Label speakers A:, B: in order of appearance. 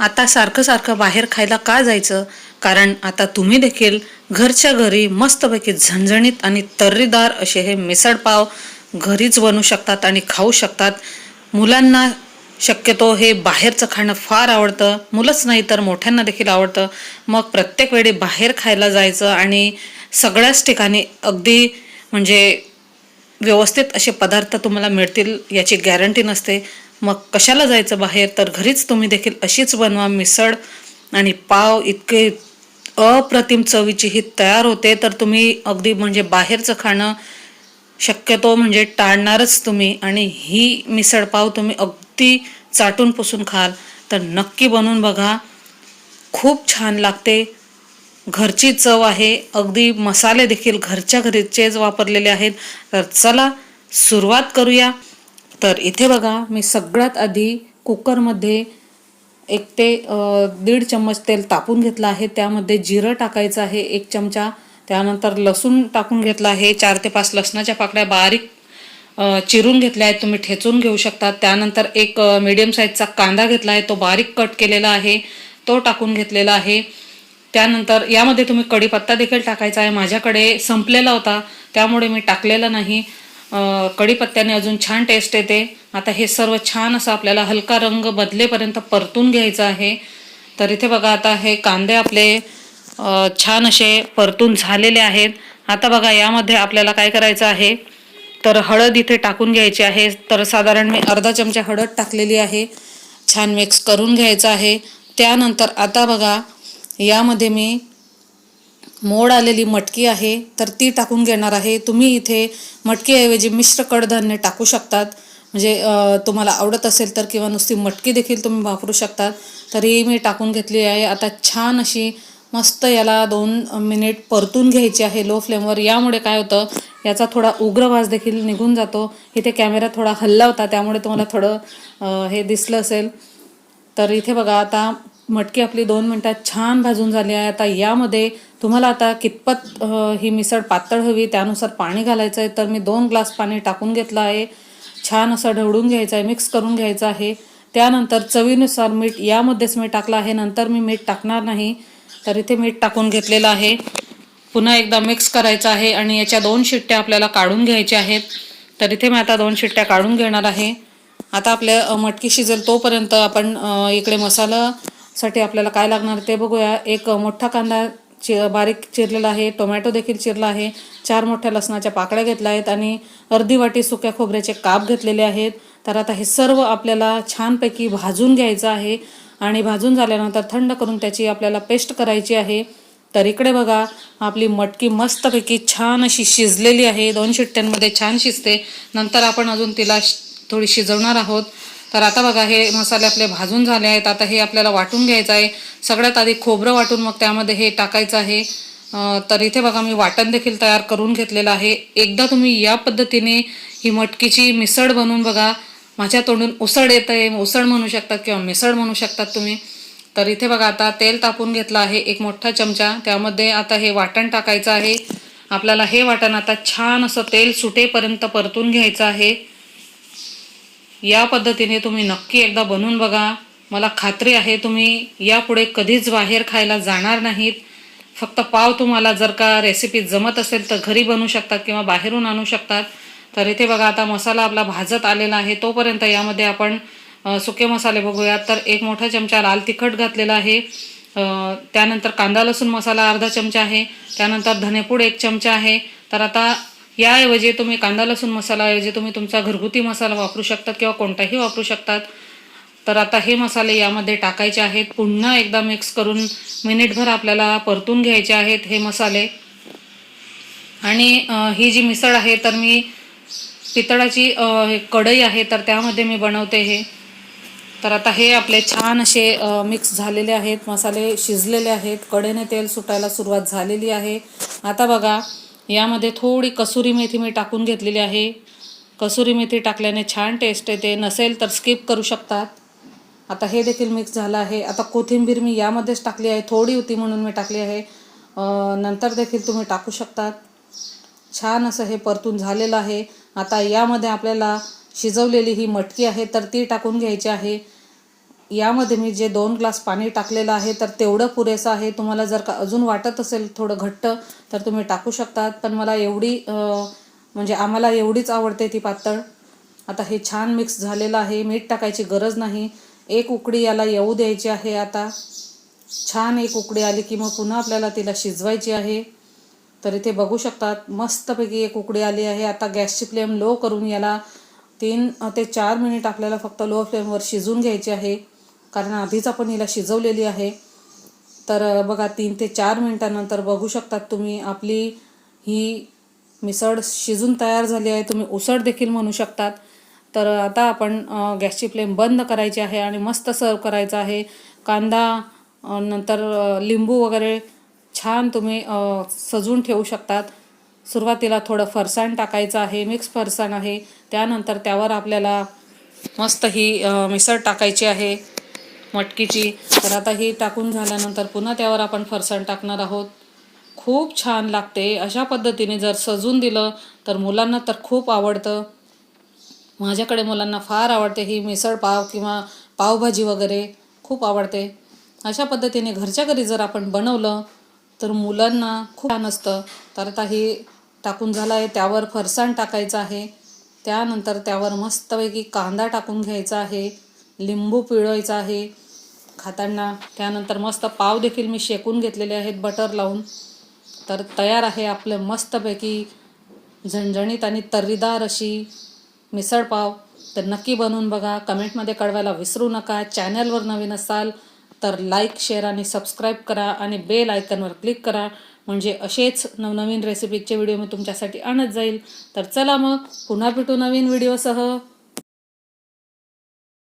A: आता सारखं सारखं बाहेर खायला का जायचं? कारण आता तुम्ही देखील घरच्या घरी मस्तपैकी झणझणीत आणि तर्रीदार असे हे मिसळपाव घरीच बनवू शकतात आणि खाऊ शकतात. मुलांना शक्यतो हे बाहेरचं खाणं फार आवडतं. मुलंच नाही तर मोठ्यांना देखील आवडतं. मग प्रत्येक वेळी बाहेर खायला जायचं आणि सगळ्याच ठिकाणी अगदी म्हणजे व्यवस्थित असे पदार्थ तुम्हाला मिळतील याची गॅरंटी नसते. मग कशाला जायचं बाहेर? तर घरीच तुम्ही देखील अशीच बनवा मिसळ. आणि पाव इतके अप्रतिम चवीची ही तयार होते तर तुम्ही अगदी म्हणजे बाहेरचं खाणं शक्यतो म्हणजे टाळणारच तुम्ही. आणि ही मिसळ पाव तुम्ही अगदी चाटून पुसून खाल. तर नक्की बनवून बघा. खूप छान लागते. घरची चव आहे. अगदी मसाले देखील घरच्या घरीचेच वापरलेले आहेत. तर चला सुरुवात करूया. तर इथे बघा मी सगळ्यात आधी कुकरमध्ये एक ते दीड चम्मच तेल तापून घेतलं आहे. त्यामध्ये जिरं टाकायचं आहे एक चमचा. त्यानंतर लसूण टाकून घेतला आहे. चार ते पाच लसणाच्या पाकळ्या बारीक चिरून घेतल्या आहेत. तुम्ही ठेचून घेऊ शकता त्यानंतर एक मीडियम साईजचा कांदा घेतला आहे. तो बारीक कट केलेला आहे. तो टाकून घेतलेला आहे. त्यानंतर यामध्ये तुम्ही कढीपत्ता देखील टाकायचा आहे. माझ्याकडे संपलेला होता. त्यामुळे मी टाकलेला नाही. कढीपत्त्याने अजून छान टेस्ट येते. आता हे सर्व छान असं आपल्याला हलका रंग बदलेपर्यंत परतून घ्यायचं आहे. तर इथे बघा आता हे कांदे आपले छान असे परतून झालेले आहेत. आता बघा यामध्ये आपल्याला काय करायचं आहे? तर हळद इथे टाकून घ्यायची आहे. तर साधारण मी अर्धा चमचा हळद टाकलेली आहे. छान मिक्स करून घ्यायचं आहे. त्यानंतर आता बघा यामध्ये मी मोड आलेली मटकी आहे तर ती टाकून घेणार आहे. तुम्ही इथे मटकीऐवजी मिश्र कडधान्य टाकू शकतात. म्हणजे तुम्हाला आवडत असेल तर किंवा नुसती मटकी देखील तुम्ही वापरू शकतात. तरी मी टाकून घेतली आहे. आता छान अशी मस्त याला दोन मिनिट परतून घ्यायची आहे लो फ्लेमवर. यामुळे काय होतं याचा थोडा उग्र वास देखील निघून जातो. इथे कॅमेरा थोडा हल्ला होता त्यामुळे तुम्हाला थोडं हे दिसलं असेल. तर इथे बघा आता मटकी आपली दोन मिनटात छान भाजून झाली आहे. आता यामध्ये तुम्हाला आता कितपत ही मिसळ पातळ हवी त्यानुसार पाणी घालायचं आहे तर मी दोन ग्लास पाणी टाकून घेतलं आहे. छान असं ढवळून घ्यायचं आहे मिक्स करून घ्यायचं आहे. त्यानंतर चवीनुसार मीठ यामध्येच मी टाकलं आहे. नंतर मी मीठ टाकणार नाही तर इथे मीठ टाकून घेतलेलं आहे. पुन्हा एकदा मिक्स करायचं आहे आणि याच्या दोन शिट्ट्या आपल्याला काढून घ्यायच्या आहेत. तर इथे मी आता दोन शिट्ट्या काढून घेणार आहे. आता आपल्या मटकी शिजेल तोपर्यंत आपण इकडे मसाला साठी आपल्याला काय लागणार ते बघूया. एक मोठा कांदा चि बारीक चिरलेला आहे. टोमॅटो देखील चिरला आहे. चार मोठ्या लसणाच्या पाकळ्या घेतल्या आहेत आणि अर्धी वाटी सुक्या खोबऱ्याचे काप घेतलेले आहेत. तर आता हे सर्व आपल्याला छानपैकी भाजून घ्यायचं आहे आणि भाजून झाल्यानंतर थंड करून त्याची आपल्याला पेस्ट करायची आहे. तर इकडे बघा आपली मटकी मस्तपैकी छान अशी शिजलेली आहे. दोन शिट्ट्यांमध्ये छान शिजते. नंतर आपण अजून तिला थोडी शिजवणार आहोत. तर आता बघा हे मसाले आपले भाजून झाले आहेत. आता हे आपल्याला वाटून घ्यायचं आहे. सगळ्यात आधी खोबरं वाटून मग त्यामध्ये हे टाकायचं आहे. तर इथे बघा मी वाटण देखील तयार करून घेतलेलं आहे. एकदा तुम्ही या पद्धतीने ही मटकीची मिसळ बनवून बघा. माझ्या तोंडून उसळ येत आहे उसळ म्हणू शकतात किंवा मिसळ म्हणू शकतात तुम्ही. तर इथे बघा आता तेल तापून घेतलं आहे. एक मोठा चमचा. त्यामध्ये आता हे वाटण टाकायचं आहे. आपल्याला हे वाटण आता छान असं तेल सुटेपर्यंत परतून घ्यायचं आहे. या पद्धतीने तुम्ही नक्की एकदा बनवून बघा. मला खात्री आहे तुम्ही यापुढे कधीच बाहेर खायला जाणार नाहीत. फक्त पाव तुम्हाला जर का रेसिपी जमत असेल तर घरी बनवू शकतात किंवा बाहेरून आणू शकतात. तर इथे बघा आता मसाला आपला भाजत आलेला आहे. तोपर्यंत यामध्ये आपण सुके मसाले बघूयात. तर एक मोठा चमचा लाल तिखट घातलेला आहे. त्यानंतर कांदा लसूण मसाला अर्धा चमचा आहे. त्यानंतर धनेपूड एक चमचा आहे. तर आता याऐवजी तुम्ही कांदा लसूण मसालाऐवजी तुम्ही तुमचा घरगुती मसाला वापरू शकतात किंवा कोणताही वापरू शकतात. तर आता हे मसाले यामध्ये टाकायचे आहेत. पुन्हा एकदा मिक्स करून मिनिटभर आपल्याला परतून घ्यायचे आहेत हे मसाले. आणि ही जी मिसळ आहे तर मी पितळाची हे कढई आहे तर त्यामध्ये मी बनवते हे. तर आता हे आपले छान असे मिक्स झालेले आहेत. मसाले शिजलेले आहेत. कडेने तेल सुटायला सुरुवात झालेली आहे. आता बघा यामध्ये थोडी कसुरी मेथी मी टाकून घेतलेली आहे. कसुरी मेथी टाकल्याने छान टेस्ट येते. नसेल तर स्किप करू शकतात. आता हे देखील मिक्स झालं आहे. आता कोथिंबीर मी यामध्येच टाकली आहे. थोडी होती म्हणून मी टाकली आहे. नंतर देखील तुम्ही टाकू शकतात. छान असं हे परतून झालेलं आहे. आता यामध्ये आपल्याला शिजवलेली ही मटकी आहे तर ती टाकून घ्यायची आहे. यामध्ये मी जे दोन ग्लास पाणी टाकलेलं आहे तर तेवढं पुरेसं आहे. तुम्हाला जर का अजून वाटत असेल थोडं घट्ट तर तुम्ही टाकू शकतात. पण मला एवढी म्हणजे आम्हाला एवढीच आवडते ती पातळ. आता हे छान मिक्स झालेलं आहे. मीठ टाकायची गरज नाही. एक उकडी याला येऊ द्यायची आहे आता. छान एक उकडी आली की मग पुन्हा आपल्याला तिला शिजवायची आहे. तर इथे बघू शकतात मस्तपैकी एक उकडी आली आहे. आता गॅसची फ्लेम लो करून याला तीन ते चार मिनिट आपल्याला फक्त लो फ्लेमवर शिजून घ्यायची आहे. कारण आधीच आपण हिला शिजवलेली आहे. तर बघा तीन ते चार मिनटानंतर बघू शकतात तुम्ही आपली ही मिसळ शिजून तयार झाली आहे. तुम्ही उसळ देखील म्हणू शकतात. तर आता आपण गॅसची फ्लेम बंद करायची आहे आणि मस्त सर्व करायचं आहे. कांदा नंतर लिंबू वगैरे छान तुम्ही सजवून ठेवू शकतात. सुरुवातीला थोडं फरसाण टाकायचं आहे मिक्स फरसाण आहे. त्यानंतर त्यावर आपल्याला मस्त ही मिसळ टाकायची आहे. मटकीची. तर आता ही टाकून झाल्यानंतर पुन्हा त्यावर आपण फरसाण टाकणार आहोत. खूप छान लागते. अशा पद्धतीने जर सजून दिलं तर मुलांना तर खूप आवडतं. माझ्याकडे मुलांना फार आवडते ही मिसळ पाव किंवा पावभाजी वगैरे. खूप आवडते. अशा पद्धतीने घरच्या घरी जर आपण बनवलं तर मुलांना खूप छान असतं. तर आता ही टाकून झालं आहे त्यावर फरसाण टाकायचं आहे. त्यानंतर त्यावर मस्तपैकी कांदा टाकून घ्यायचा आहे. लिंबू पिळवायचा आहे खाताना. त्यानंतर मस्त पाव देखील मी शेकून घेतलेले आहेत बटर लावून. तर तयार आहे आपलं मस्तपैकी झणझणीत आणि तर्रीदार अशी मिसळपाव तर नक्की बनवून बघा. कमेंटमध्ये कळवायला विसरू नका. चॅनलवर नवीन असाल तर लाईक शेअर आणि सबस्क्राईब करा आणि बेल आयकनवर क्लिक करा. म्हणजे असेच नवनवीन रेसिपीचे व्हिडिओ मी तुमच्यासाठी आणत जाईल. तर चला मग पुन्हा भेटू नवीन व्हिडिओसह.